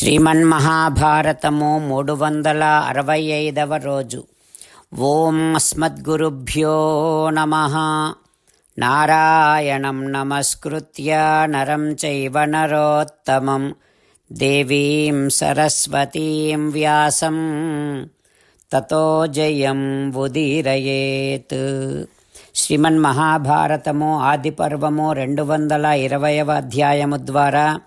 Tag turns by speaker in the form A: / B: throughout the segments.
A: శ్రీమన్మహాభారతము మూడు వందల అరవై ఐదవ రోజు. ఓం అస్మద్గురుభ్యో నమ. నారాయణం నమస్కృత్య నరం చైవ నరోత్తమం. దేవీం సరస్వతీం వ్యాసం. తతో జయం ఉదీరయేత్. శ్రీమన్మహాభారతము ఆదిపర్వము రెండు వందల ఇరవయవ అధ్యాయము ద్వారా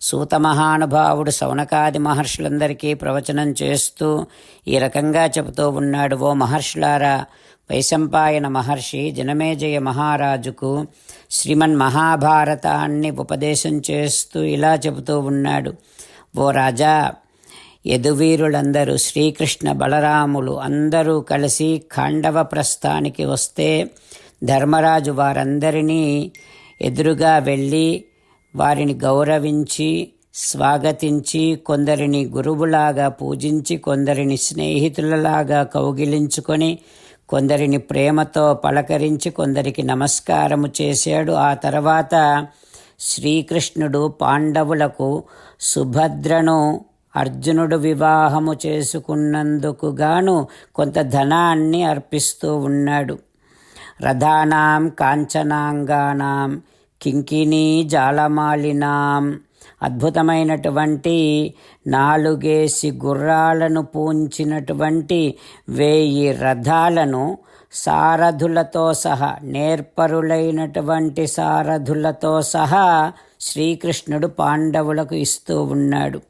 A: సూత మహానుభావుడు సౌనకాది మహర్షులందరికీ ప్రవచనం చేస్తూ ఈ రకంగా చెబుతూ ఉన్నాడు ఓ మహర్షులారా వైశంపాయన మహర్షి జనమేజయ మహారాజుకు శ్రీమన్ మహాభారతాన్ని ఉపదేశం చేస్తూ ఇలా చెబుతూ ఉన్నాడు. ఓ రాజా యదువీరులందరూ శ్రీకృష్ణ బలరాములు అందరూ కలిసి ఖాండవ ప్రస్థానికి వస్తే ధర్మరాజు వారందరినీ ఎదురుగా వెళ్ళి వారిని గౌరవించి స్వాగతించి కొందరిని గురువులాగా పూజించి కొందరిని స్నేహితులలాగా కౌగిలించుకొని కొందరిని ప్రేమతో పలకరించి కొందరికి నమస్కారము చేశాడు. ఆ తర్వాత శ్రీకృష్ణుడు పాండవులకు సుభద్రను అర్జునుడు వివాహము చేసుకున్నందుకు గాను కొంత ధనాన్ని అర్పిస్తూ ఉన్నాడు. రథానాం కాంచనాంగానాం కింకిణీ జాలమాలినాం. అద్భుతమైనటువంటి నాలుగేసి గుర్రాలను పూంచినటువంటి వేయి రథాలను సారథులతో సహా నేర్పరులైనటువంటి సారథులతో సహా శ్రీకృష్ణుడు పాండవులకు ఇస్తూ ఉన్నాడు.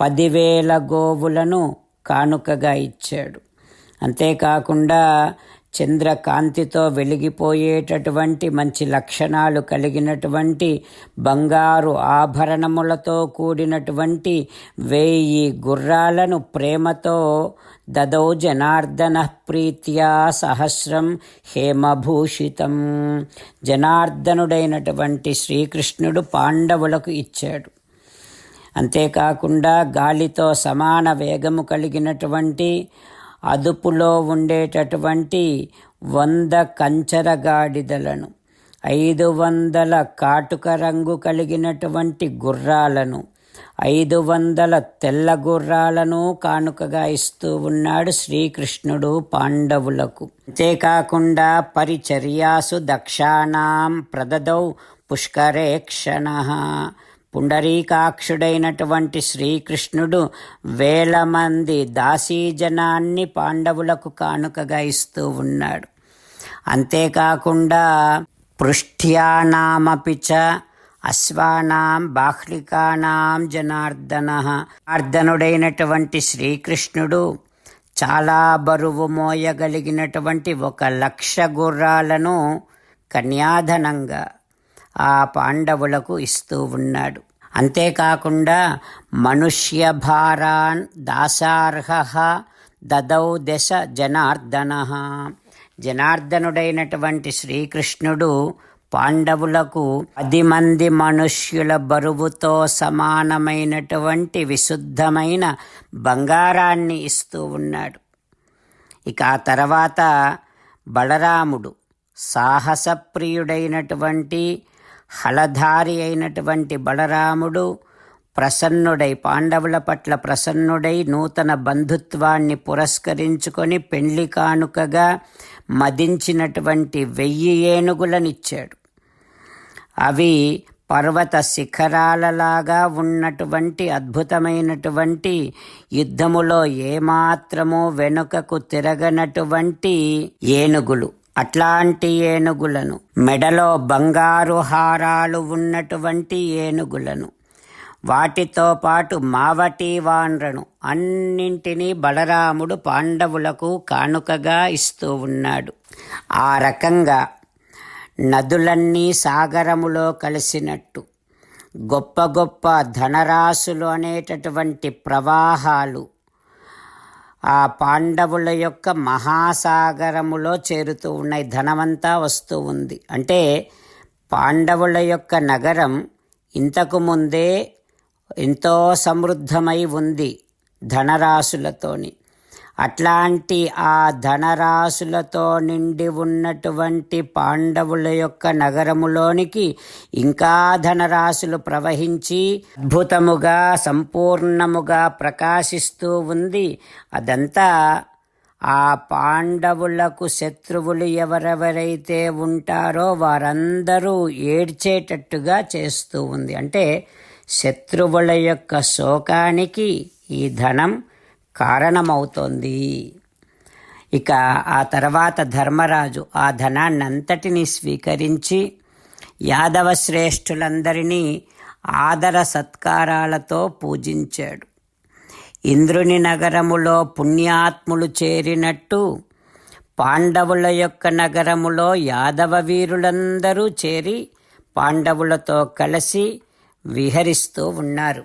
A: పదివేల గోవులను కానుకగా ఇచ్చాడు. అంతేకాకుండా చంద్రకాంతితో వెలిగిపోయేటటువంటి మంచి లక్షణాలు కలిగినటువంటి బంగారు ఆభరణములతో కూడినటువంటి వేయి గుర్రాలను ప్రేమతో దదౌ జనార్దన ప్రీత్యా సహస్రం హేమభూషితం. జనార్దనుడైనటువంటి శ్రీకృష్ణుడు పాండవులకు ఇచ్చాడు. అంతేకాకుండా గాలితో సమాన వేగము కలిగినటువంటి అదుపులో ఉండేటటువంటి వంద కంచర గాడిదలను ఐదు వందల కాటుక రంగు కలిగినటువంటి గుర్రాలను ఐదు వందల తెల్ల గుర్రాలను కానుకగా ఇస్తూ ఉన్నాడు శ్రీకృష్ణుడు పాండవులకు. అంతేకాకుండా పరిచర్యాసు దక్షాణం ప్రదదౌ పుష్కరేక్షణ పుండరీకాక్షుడైనటువంటి శ్రీకృష్ణుడు వేల మంది దాసీజనాన్ని పాండవులకు కానుకగా ఇస్తూ ఉన్నాడు. అంతేకాకుండా పృష్ఠ్యానామపి చ అశ్వానాం బాహ్లికానాం జనార్దన. అర్ధనుడైనటువంటి శ్రీకృష్ణుడు చాలా బరువు మోయగలిగినటువంటి ఒక లక్ష గుర్రాలను కన్యాధనంగా ఆ పాండవులకు ఇస్తూ ఉన్నాడు. అంతేకాకుండా మనుష్య భారాన్ దాసార్హ దదౌ దశ జనార్దన. జనార్దనుడైనటువంటి శ్రీకృష్ణుడు పాండవులకు పది మంది మనుష్యుల బరువుతో సమానమైనటువంటి విశుద్ధమైన బంగారాన్ని ఇస్తూ ఉన్నాడు. ఇక ఆ తర్వాత బలరాముడు సాహసప్రియుడైనటువంటి హలధారి అయినటువంటి బలరాముడు ప్రసన్నుడై పాండవుల పట్ల ప్రసన్నుడై నూతన బంధుత్వాన్ని పురస్కరించుకొని పెండ్లి కానుకగా మదించినటువంటి వెయ్యి ఏనుగులనిచ్చాడు. అవి పర్వత శిఖరాలలాగా ఉన్నటువంటి అద్భుతమైనటువంటి యుద్ధములో ఏమాత్రము వెనుకకు తిరగనటువంటి ఏనుగులు. అట్లాంటి ఏనుగులను మెడలో బంగారు హారాలు ఉన్నటువంటి ఏనుగులను వాటితో పాటు మావటి వాన్రను అన్నింటినీ బలరాముడు పాండవులకు కానుకగా ఇస్తూ ఉన్నాడు. ఆ రకంగా నదులన్నీ సాగరములో కలిసినట్టు గొప్ప గొప్ప ధనరాశులు అనేటటువంటి ప్రవాహాలు ఆ పాండవుల యొక్క మహాసాగరములో చేరుతూ ఉన్నాయి ధనమంతా వస్తూ ఉంది. అంటే పాండవుల యొక్క నగరం ఇంతకు ముందే ఎంతో సమృద్ధమై ఉంది ధనరాశులతోని. అట్లాంటి ఆ ధనరాశులతో నిండి ఉన్నటువంటి పాండవుల యొక్క నగరములోనికి ఇంకా ధనరాశులు ప్రవహించి అద్భుతముగా సంపూర్ణముగా ప్రకాశిస్తూ ఉంది. అదంతా ఆ పాండవులకు శత్రువులు ఎవరెవరైతే ఉంటారో వారందరూ ఏడ్చేటట్టుగా చేస్తూ ఉంది. అంటే శత్రువుల యొక్క శోకానికి ఈ ధనం కారణమవుతోంది. ఇక ఆ తర్వాత ధర్మరాజు ఆ ధనాన్నంతటినీ స్వీకరించి యాదవ శ్రేష్ఠులందరినీ ఆదర సత్కారాలతో పూజించాడు. ఇంద్రుని నగరములో పుణ్యాత్ములు చేరినట్టు పాండవుల యొక్క నగరములో యాదవ వీరులందరూ చేరి పాండవులతో కలిసి విహరిస్తూ ఉన్నారు.